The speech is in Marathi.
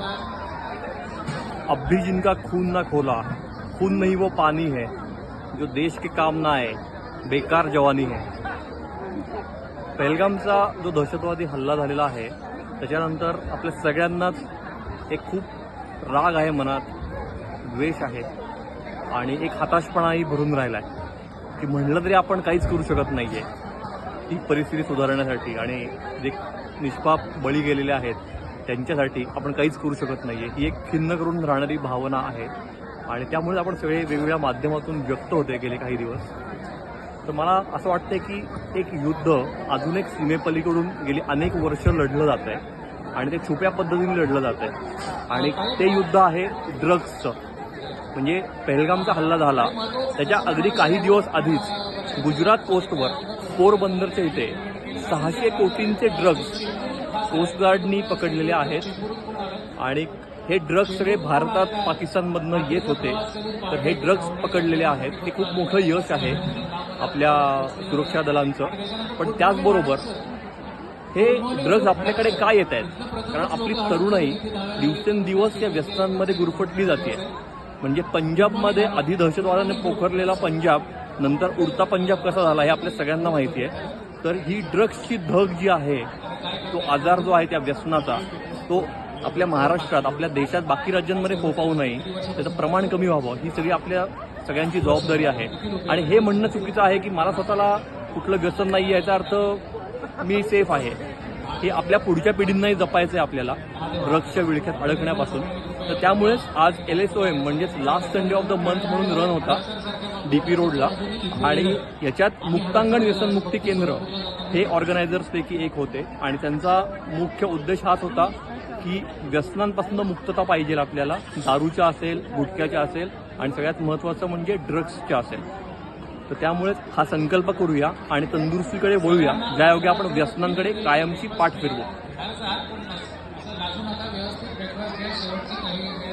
अब भी जिनका खून ना खोला खून नहीं वो पानी है जो देश के काम ना आए बेकार जवानी है। पहलगामचा जो दहशतवादी हल्ला झालेला आहे त्याच्यानंतर आपल्या सगळ्यांनाच एक खूप राग आहे मनात द्वेष आहे आणि एक हताशपणाही भरून राहिला आहे की म्हणलं तरी आपण काहीच करू शकत नाही आहे ही परिस्थिती सुधारण्यासाठी आणि जे निष्पाप बळी गेलेले आहेत त्यांच्यासाठी आपण काहीच करू शकत नाही आहे ही एक खिन्न करून राहणारी भावना आहे. आणि त्यामुळे आपण सगळे वेगवेगळ्या माध्यमातून व्यक्त होते गेले काही दिवस. तर मला असं वाटतं की एक युद्ध अजून एक सीमेपलीकडून गेली अनेक वर्ष लढलं जात आहे आणि ते छुप्या पद्धतीने लढलं जात आहे आणि ते युद्ध आहे ड्रग्सचं म्हणजे पहलगामचा हल्ला झाला. त्याच्या अगदी काही दिवस आधीच गुजरात कोस्टवर पोरबंदरच्या इथे सहाशे कोटींचे ड्रग्ज कोस्टगार्डनी पकडलेले आहेत. आणि हे ड्रग्ज सगळे भारतात पाकिस्तानमधनं येत होते. तर हे ड्रग्ज पकडलेले आहेत. हे खूप मोठं यश आहे आपल्या सुरक्षा दलांचं. पण त्याचबरोबर हे ड्रग्ज आपल्याकडे का येत आहेत? कारण आपली तरुणाई दिवसेंदिवस या व्यसनांमध्ये गुरफटली जाते. म्हणजे पंजाबमध्ये आधी दहशतवादाने पोखरलेला पंजाब नंतर उडता पंजाब कसा झाला हे आपल्या सगळ्यांना माहिती आहे. तर ही ड्रग्सची धग जी आहे तो आजार जो आहे त्या व्यसनाचा तो आपल्या महाराष्ट्रात आपल्या देशात बाकी राज्यांमध्ये फोफावू नये त्याचं प्रमाण कमी व्हावं ही सगळी आपल्या सगळ्यांची जबाबदारी आहे. आणि हे म्हणणं चुकीचं आहे की मला स्वतःला कुठलं व्यसन नाही याचा अर्थ मी सेफ आहे. हे आपल्या पुढच्या पिढींनाही जपायचं आहे आपल्याला ड्रग्सच्या विळख्यात अडकण्यापासून. तर त्यामुळेच आज एल एस ओ एम म्हणजेच last Sunday of the month म्हणून रन होता डी पी रोडला आणि याच्यात मुक्तांगण व्यसनमुक्ती केंद्र हे ऑर्गनायझर्सपैकी एक होते. आणि त्यांचा मुख्य उद्देश हाच होता की व्यसनांपासून मुक्तता पाहिजे आपल्याला. दारूच्या असेल गुटख्याच्या असेल आणि सगळ्यात महत्त्वाचं म्हणजे ड्रग्सच्या असेल. तर त्यामुळेच हा संकल्प करूया आणि तंदुरुस्तीकडे वळूया. ज्यायोगे आपण व्यसनांकडे कायमची पाठ फिरवू. Amen.